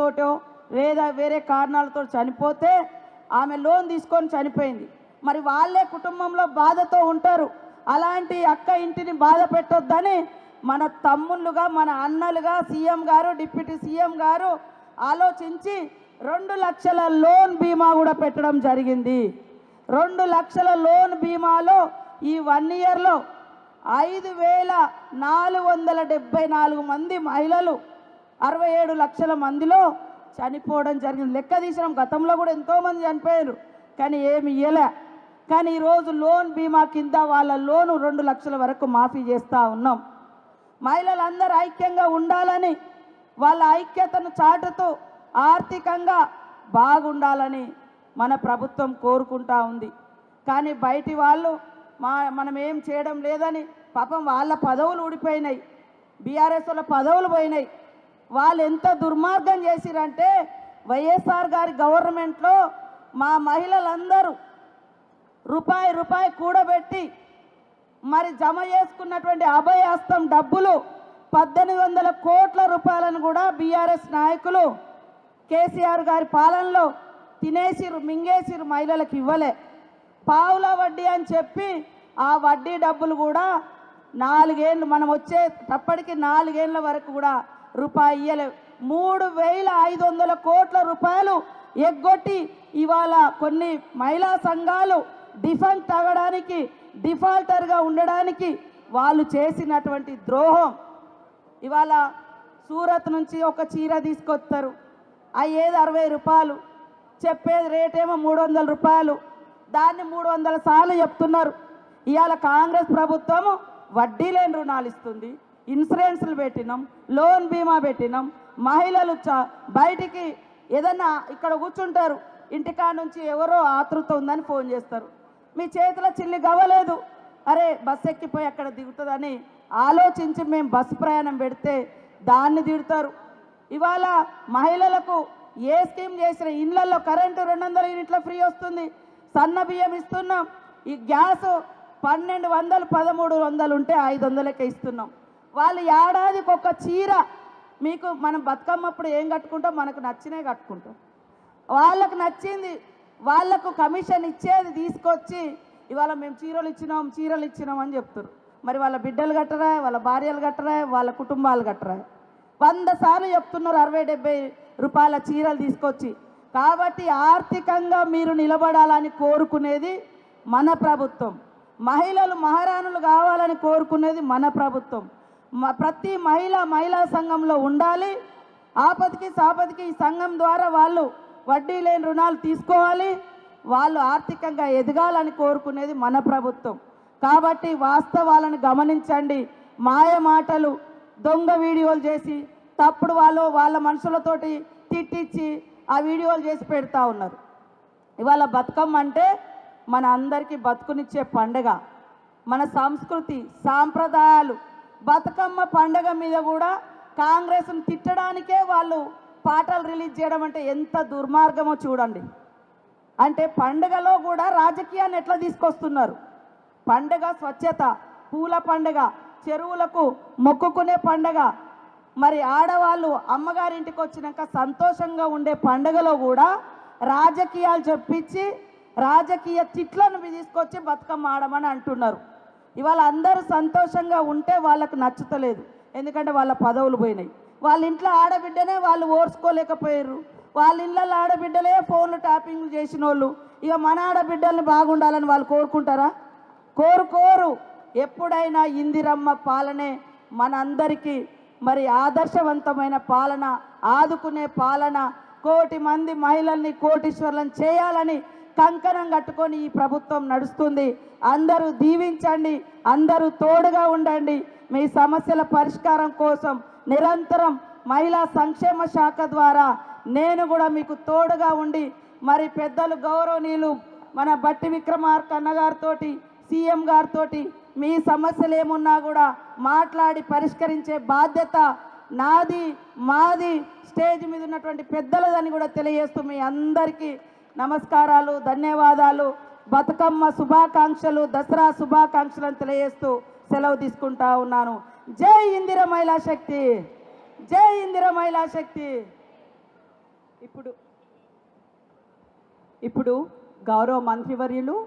తోటో లేదా వేరే కారణాలతో చనిపోతే ఆమె లోన్ తీసుకొని చనిపోయింది. మరి వాళ్ళే కుటుంబంలో బాధతో ఉంటారు. అలాంటి అక్క ఇంటిని బాధ పెట్టొద్దని మన తమ్ముళ్ళుగా మన అన్నలుగా సీఎం గారు డిప్యూటీ సీఎం గారు ఆలోచించి రెండు లక్షల లోన్ బీమా కూడా పెట్టడం జరిగింది. రెండు లక్షల లోన్ బీమాలో ఈ వన్ ఇయర్లో ఐదు వేల నాలుగు వందల డెబ్బై నాలుగు మంది మహిళలు అరవై ఏడు లక్షల మందిలో చనిపోవడం జరిగింది. లెక్క తీసినాం. గతంలో కూడా ఎంతోమంది చనిపోయారు కానీ ఏమి ఇయ్యలే. కానీ ఈరోజు లోన్ బీమా కింద వాళ్ళ లోను రెండు లక్షల వరకు మాఫీ చేస్తూ ఉన్నాం. మహిళలందరూ ఐక్యంగా ఉండాలని వాళ్ళ ఐక్యతను చాటుతూ ఆర్థికంగా బాగుండాలని మన ప్రభుత్వం కోరుకుంటా ఉంది. కానీ బయటి వాళ్ళు మా మనం ఏం చేయడం లేదని పాపం వాళ్ళ పదవులు ఊడిపోయినాయి. బీఆర్ఎస్ వాళ్ళ పదవులు పోయినాయి. వాళ్ళు ఎంత దుర్మార్గం చేసిరంటే వైఎస్ఆర్ గారి గవర్నమెంట్లో మా మహిళలందరూ రూపాయి రూపాయి కూడబెట్టి మరి జమ చేసుకున్నటువంటి అభయహస్తం డబ్బులు పద్దెనిమిది వందల కోట్ల రూపాయలను కూడా బీఆర్ఎస్ నాయకులు కేసీఆర్ గారి పాలనలో తినేసిరు మింగేసిరు మహిళలకు ఇవ్వలే. పావుల వడ్డీ అని చెప్పి ఆ వడ్డీ డబ్బులు కూడా నాలుగేళ్ళు మనం వచ్చేటప్పటికి నాలుగేళ్ళ వరకు కూడా రూపాయలు. మూడు వేల ఐదు వందల కోట్ల రూపాయలు ఎగ్గొట్టి ఇవాళ కొన్ని మహిళా సంఘాలు డిఫెంట్ తగ్గడానికి డిఫాల్టర్గా ఉండడానికి వాళ్ళు చేసినటువంటి ద్రోహం. ఇవాళ సూరత్ నుంచి ఒక చీర తీసుకొస్తారు. అయ్యేది అరవై రూపాయలు? చెప్పేది రేటేమో మూడు వందల రూపాయలు. దాన్ని మూడు వందల సార్లు చెప్తున్నారు. ఇవాళ కాంగ్రెస్ ప్రభుత్వము వడ్డీ లేని రుణాలు ఇస్తుంది. ఇన్సూరెన్స్లు పెట్టినాం లోన్ బీమా పెట్టినాం మహిళలు చ బయటికి ఏదన్నా ఇక్కడ కూర్చుంటారు ఇంటికాడ నుంచి ఎవరో ఆతృత ఉందని ఫోన్ చేస్తారు. మీ చేతిలో చిల్లి గవ్వలేదు. అరే బస్ ఎక్కిపోయి అక్కడ దిగుతుందని ఆలోచించి మేము బస్సు ప్రయాణం పెడితే దాన్ని తిడతారు. ఇవాళ మహిళలకు ఏ స్కీమ్ చేసిన ఇళ్ళలో కరెంటు రెండు వందల యూనిట్ల ఫ్రీ వస్తుంది. సన్న బియ్యం ఇస్తున్నాం. ఈ గ్యాస్ పన్నెండు వందలు పదమూడు వందలు ఉంటే ఐదు వందలకే ఇస్తున్నాం. వాళ్ళు ఏడాదికి ఒక చీర మీకు మనం బతుకమ్మప్పుడు ఏం కట్టుకుంటాం? మనకు నచ్చినే కట్టుకుంటాం. వాళ్ళకు నచ్చింది వాళ్ళకు కమిషన్ ఇచ్చేది తీసుకొచ్చి ఇవాళ మేము చీరలు ఇచ్చినాం చీరలు ఇచ్చినాం అని చెప్తారు మరి వాళ్ళ బిడ్డలు కట్టరా? వాళ్ళ భార్యలు కట్టరా? వాళ్ళ కుటుంబాలు కట్టరా? వంద సార్లు చెప్తున్నారు అరవై డెబ్బై రూపాయల చీరలు తీసుకొచ్చి. కాబట్టి ఆర్థికంగా మీరు నిలబడాలని కోరుకునేది మన ప్రభుత్వం. మహిళలు మహారాణులు కావాలని కోరుకునేది మన ప్రభుత్వం. ప్రతి మహిళ మహిళా సంఘంలో ఉండాలి. ఆపదికి సాపదికి ఈ సంఘం ద్వారా వాళ్ళు వడ్డీ లేని రుణాలు తీసుకోవాలి. వాళ్ళు ఆర్థికంగా ఎదగాలని కోరుకునేది మన ప్రభుత్వం. కాబట్టి వాస్తవాలను గమనించండి. మాయ మాటలు దొంగ వీడియోలు చేసి తప్పుడు వాళ్ళు వాళ్ళ మనుషులతోటి తిట్టించి ఆ వీడియోలు చేసి పెడతా ఉన్నారు. ఇవాళ బతుకమ్మ అంటే మన అందరికీ బతుకునిచ్చే పండగ. మన సంస్కృతి సాంప్రదాయాలు బతుకమ్మ పండగ మీద కూడా కాంగ్రెస్ను తిట్టడానికే వాళ్ళు పాటలు రిలీజ్ చేయడం అంటే ఎంత దుర్మార్గమో చూడండి. అంటే పండగలో కూడా రాజకీయాన్ని ఎట్లా తీసుకొస్తున్నారు? పండగ స్వచ్ఛత పూల పండగ చెరువులకు మొక్కుకునే పండగ. మరి ఆడవాళ్ళు అమ్మగారింటికి వచ్చినాక సంతోషంగా ఉండే పండగలో కూడా రాజకీయాలు చెప్పించి రాజకీయ తిట్లను తీసుకొచ్చి బతుకమ్మ ఆడమని అంటున్నారు. ఇవాళ అందరూ సంతోషంగా ఉంటే వాళ్ళకు నచ్చుతలేదు. ఎందుకంటే వాళ్ళ పదవులు పోయినాయి. వాళ్ళ ఇంట్లో ఆడబిడ్డనే వాళ్ళు ఓర్చుకోలేకపోయారు. వాళ్ళ ఇళ్ళల్లో ఆడబిడ్డలే ఫోన్లు ట్యాపింగ్ చేసిన వాళ్ళు ఇక మన ఆడబిడ్డల్ని బాగుండాలని వాళ్ళు కోరుకుంటారా? కోరుకోరు ఎప్పుడైనా ఇందిరమ్మ పాలనే మనందరికీ మరి ఆదర్శవంతమైన పాలన ఆదుకునే పాలన. కోటి మంది మహిళల్ని కోటీశ్వర్లను చేయాలని కంకణం కట్టుకొని ఈ ప్రభుత్వం నడుస్తుంది. అందరూ దీవించండి. అందరూ తోడుగా ఉండండి. మీ సమస్యల పరిష్కారం కోసం నిరంతరం మహిళా సంక్షేమ శాఖ ద్వారా నేను కూడా మీకు తోడుగా ఉండి మరి పెద్దలు గౌరవనీయులు మన బట్టి విక్రమార్క అన్నగారితో సీఎం గారితో మీ సమస్యలు ఏమున్నా కూడా మాట్లాడి పరిష్కరించే బాధ్యత నాది మాది స్టేజ్ మీద ఉన్నటువంటి పెద్దలదని కూడా తెలియజేస్తూ మీ అందరికీ నమస్కారాలు ధన్యవాదాలు. బతుకమ్మ శుభాకాంక్షలు దసరా శుభాకాంక్షలను తెలియజేస్తూ సెలవు తీసుకుంటా ఉన్నాను. జై ఇందిర మహిళా శక్తి! జై ఇందిర మహిళా శక్తి! ఇప్పుడు ఇప్పుడు గౌరవ మంత్రివర్యులు